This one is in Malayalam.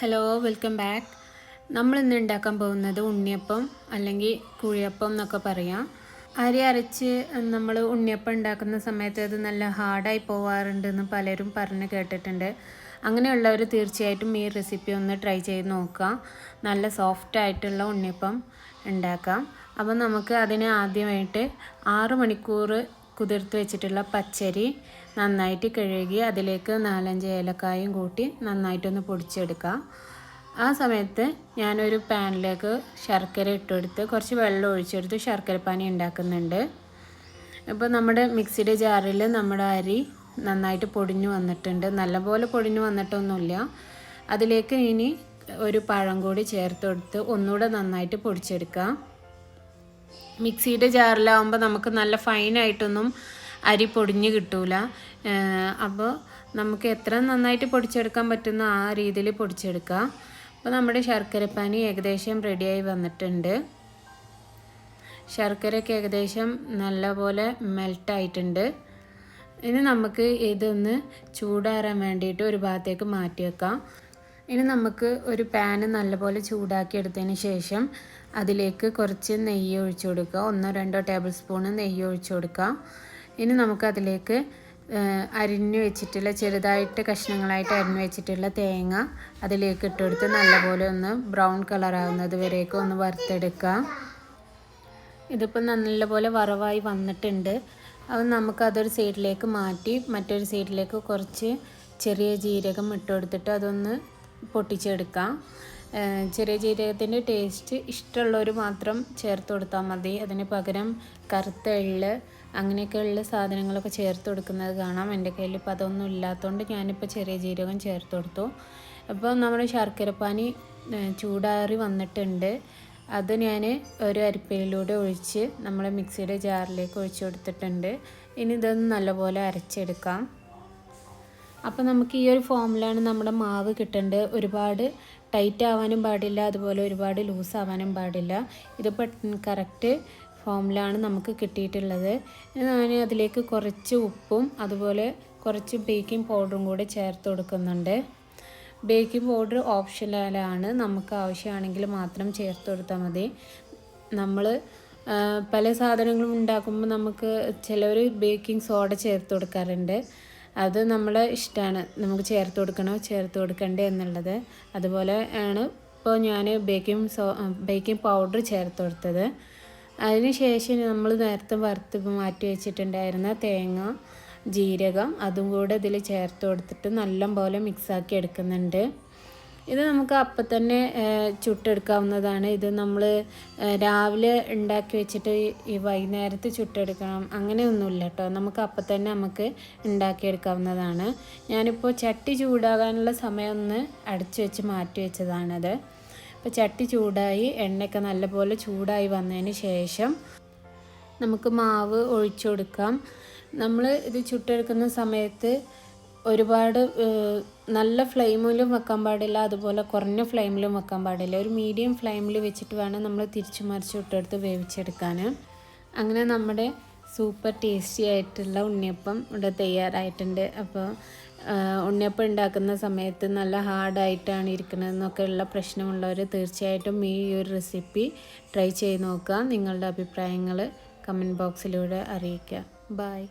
ഹലോ വെൽക്കം ബാക്ക് നമ്മൾ ഇന്ന് ഉണ്ടാക്കാൻ പോകുന്നത് ഉണ്ണിയപ്പം അല്ലെങ്കിൽ കുഴിയപ്പം എന്നൊക്കെ പറയാം. അരി അരച്ച് നമ്മൾ ഉണ്ണിയപ്പം ഉണ്ടാക്കുന്ന സമയത്ത് അത് നല്ല ഹാർഡായി പോവാറുണ്ടെന്ന് പലരും പറഞ്ഞ് കേട്ടിട്ടുണ്ട്. അങ്ങനെയുള്ളവർ തീർച്ചയായിട്ടും ഈ റെസിപ്പി ഒന്ന് ട്രൈ ചെയ്ത് നോക്കാം. നല്ല സോഫ്റ്റ് ആയിട്ടുള്ള ഉണ്ണിയപ്പം ഉണ്ടാക്കാം. അപ്പം നമുക്ക് അതിന് ആദ്യമായിട്ട് ആറ് മണിക്കൂർ കുതിർത്ത് വെച്ചിട്ടുള്ള പച്ചരി നന്നായിട്ട് കഴുകി അതിലേക്ക് നാലഞ്ച് ഏലക്കായും കൂട്ടി നന്നായിട്ടൊന്ന് പൊടിച്ചെടുക്കാം. ആ സമയത്ത് ഞാനൊരു പാനിലേക്ക് ശർക്കര ഇട്ടെടുത്ത് കുറച്ച് വെള്ളം ഒഴിച്ചെടുത്ത് ശർക്കരപ്പാനി ഉണ്ടാക്കുന്നുണ്ട്. ഇപ്പോൾ നമ്മുടെ മിക്സിയുടെ ജാറിൽ നമ്മുടെ അരി നന്നായിട്ട് പൊടിഞ്ഞു വന്നിട്ടുണ്ട്. നല്ലപോലെ പൊടിഞ്ഞു വന്നിട്ടൊന്നുമില്ല. അതിലേക്ക് ഇനി ഒരു പഴം കൂടി ചേർത്ത് കൊടുത്ത് ഒന്നുകൂടെ നന്നായിട്ട് പൊടിച്ചെടുക്കാം. മിക്സിയുടെ ജാറിലാവുമ്പോൾ നമുക്ക് നല്ല ഫൈനായിട്ടൊന്നും അരി പൊടിഞ്ഞ് കിട്ടൂല. അപ്പോൾ നമുക്ക് എത്ര നന്നായിട്ട് പൊടിച്ചെടുക്കാൻ പറ്റുന്ന ആ രീതിയിൽ പൊടിച്ചെടുക്കാം. അപ്പോൾ നമ്മുടെ ശർക്കരപ്പാനി ഏകദേശം റെഡിയായി വന്നിട്ടുണ്ട്. ശർക്കരയ്ക്ക് ഏകദേശം നല്ലപോലെ മെൽട്ടായിട്ടുണ്ട്. ഇനി നമുക്ക് ഇതൊന്ന് ചൂടാറാൻ വേണ്ടിയിട്ട് ഒരു ഭാഗത്തേക്ക് മാറ്റി വെക്കാം ഇനി നമുക്ക് ഒരു പാന് നല്ലപോലെ ചൂടാക്കി എടുത്തതിന് ശേഷം അതിലേക്ക് കുറച്ച് നെയ്യ് ഒഴിച്ചു കൊടുക്കുക. ഒന്നോ രണ്ടോ ടേബിൾ സ്പൂണ് നെയ്യ് ഒഴിച്ചു കൊടുക്കുക. ഇനി നമുക്കതിലേക്ക് അരിഞ്ഞു വെച്ചിട്ടുള്ള ചെറുതായിട്ട് കഷ്ണങ്ങളായിട്ട് അരിഞ്ഞു വെച്ചിട്ടുള്ള തേങ്ങ അതിലേക്ക് ഇട്ട് ഇട്ടെടുത്ത് നല്ലപോലെ ഒന്ന് ബ്രൗൺ കളറാകുന്നത് വരേക്ക് ഒന്ന് വറുത്തെടുക്കുക. ഇതിപ്പോൾ നല്ലപോലെ വറവായി വന്നിട്ടുണ്ട്. അത് നമുക്കതൊരു സൈഡിലേക്ക് മാറ്റി മറ്റൊരു സൈഡിലേക്ക് കുറച്ച് ചെറിയ ജീരകം ഇട്ട് കൊടുത്തിട്ട് അതൊന്ന് പൊട്ടിച്ചെടുക്കാം. ചെറിയ ജീരകത്തിന്റെ ടേസ്റ്റ് ഇഷ്ടമുള്ളവർ മാത്രം ചേർത്ത് കൊടുത്താൽ മതി. അതിന് പകരം കറുത്ത എള്ള് അങ്ങനെയൊക്കെയുള്ള സാധനങ്ങളൊക്കെ ചേർത്ത് കൊടുക്കുന്നത് കാണാം. എന്റെ കയ്യിൽ ഇപ്പോൾ അതൊന്നും ഇല്ലാത്തതുകൊണ്ട് ഞാനിപ്പോൾ ചെറിയ ജീരകം ചേർത്ത് കൊടുത്തു. അപ്പോൾ നമ്മുടെ ശർക്കരപ്പാനി ചൂടാറി വന്നിട്ടുണ്ട്. അത് ഞാൻ ഒരു അരിപ്പയിലൂടെ ഒഴിച്ച് നമ്മൾ മിക്സിയുടെ ജാറിലേക്ക് ഒഴിച്ചു കൊടുത്തിട്ടുണ്ട്. ഇനി ഇതൊന്ന് നല്ലപോലെ അരച്ചെടുക്കാം. അപ്പോൾ നമുക്ക് ഈ ഒരു ഫോമിലാണ് നമ്മുടെ മാവ് കിട്ടേണ്ടത് ഒരുപാട് ടൈറ്റ് ആവാനും പാടില്ല. അതുപോലെ ഒരുപാട് ലൂസ് ആവാനും പാടില്ല. ഇതിപ്പോൾ കറക്റ്റ് ഫോമിലാണ് നമുക്ക് കിട്ടിയിട്ടുള്ളത്. ഞാൻ അതിലേക്ക് കുറച്ച് ഉപ്പും അതുപോലെ കുറച്ച് ബേക്കിംഗ് പൗഡറും കൂടി ചേർത്ത് കൊടുക്കുന്നുണ്ട്. ബേക്കിംഗ് പൗഡർ ഓപ്ഷനലാണ് നമുക്ക് ആവശ്യമാണെങ്കിൽ മാത്രം ചേർത്ത് കൊടുത്താൽ മതി. നമ്മൾ പല സാധനങ്ങളും ഉണ്ടാക്കുമ്പോൾ നമുക്ക് ചിലർ ബേക്കിംഗ് സോഡ ചേർത്ത് കൊടുക്കാറുണ്ട്. അത് നമ്മളെ ഇഷ്ടമാണ് നമുക്ക് ചേർത്ത് കൊടുക്കണോ? ചേർത്ത് കൊടുക്കണ്ടേ എന്നുള്ളത്. അതുപോലെ ആണ് ഇപ്പോൾ ഞാൻ ബേക്കിംഗ് സോ ബേക്കിംഗ് പൗഡർ ചേർത്ത് കൊടുത്തത്. അതിനുശേഷം നമ്മൾ നേരത്തെ വറുത്ത് മാറ്റി വെച്ചിട്ടുണ്ടായിരുന്ന തേങ്ങ ജീരകം അതും കൂടെ ഇതിൽ ചേർത്ത് കൊടുത്തിട്ട് നല്ലപോലെ മിക്സാക്കി എടുക്കുന്നുണ്ട്. ഇത് നമുക്ക് അപ്പം തന്നെ ചുട്ടെടുക്കാവുന്നതാണ്. ഇത് നമ്മൾ രാവിലെ ഉണ്ടാക്കി വെച്ചിട്ട് ഈ വൈകുന്നേരത്ത് ചുട്ടെടുക്കണം. അങ്ങനെയൊന്നുമില്ല കേട്ടോ നമുക്ക് അപ്പം തന്നെ നമുക്ക് ഉണ്ടാക്കിയെടുക്കാവുന്നതാണ്. ഞാനിപ്പോൾ ചട്ടി ചൂടാകാനുള്ള സമയം ഒന്ന് അടച്ചു വെച്ച് മാറ്റി വെച്ചതാണത്. അപ്പോൾ ചട്ടി ചൂടായി എണ്ണയൊക്കെ നല്ലപോലെ ചൂടായി വന്നതിന് ശേഷം നമുക്ക് മാവ് ഒഴിച്ചു കൊടുക്കാം. നമ്മൾ ഇത് ചുട്ടെടുക്കുന്ന സമയത്ത് ഒരുപാട് നല്ല ഫ്ലെയിമിലും വെക്കാൻ പാടില്ല അതുപോലെ കുറഞ്ഞ ഫ്ലെയിമിലും വെക്കാൻ പാടില്ല. ഒരു മീഡിയം ഫ്ലെയിമിൽ വെച്ചിട്ട് വേണം നമ്മൾ തിരിച്ചു മറിച്ച് ഇട്ടെടുത്ത് വേവിച്ചെടുക്കാൻ. അങ്ങനെ നമ്മുടെ സൂപ്പർ ടേസ്റ്റി ആയിട്ടുള്ള ഉണ്ണിയപ്പം ഇവിടെ തയ്യാറായിട്ടുണ്ട്. അപ്പോൾ ഉണ്ണിയപ്പം ഉണ്ടാക്കുന്ന സമയത്ത് നല്ല ഹാർഡായിട്ടാണ് ഇരിക്കുന്നതെന്നൊക്കെ ഉള്ള പ്രശ്നമുള്ളവർ തീർച്ചയായിട്ടും ഈ ഒരു റെസിപ്പി ട്രൈ ചെയ്ത് നോക്കുക. നിങ്ങളുടെ അഭിപ്രായങ്ങൾ കമന്റ് ബോക്സിലൂടെ അറിയിക്കുക. ബായ്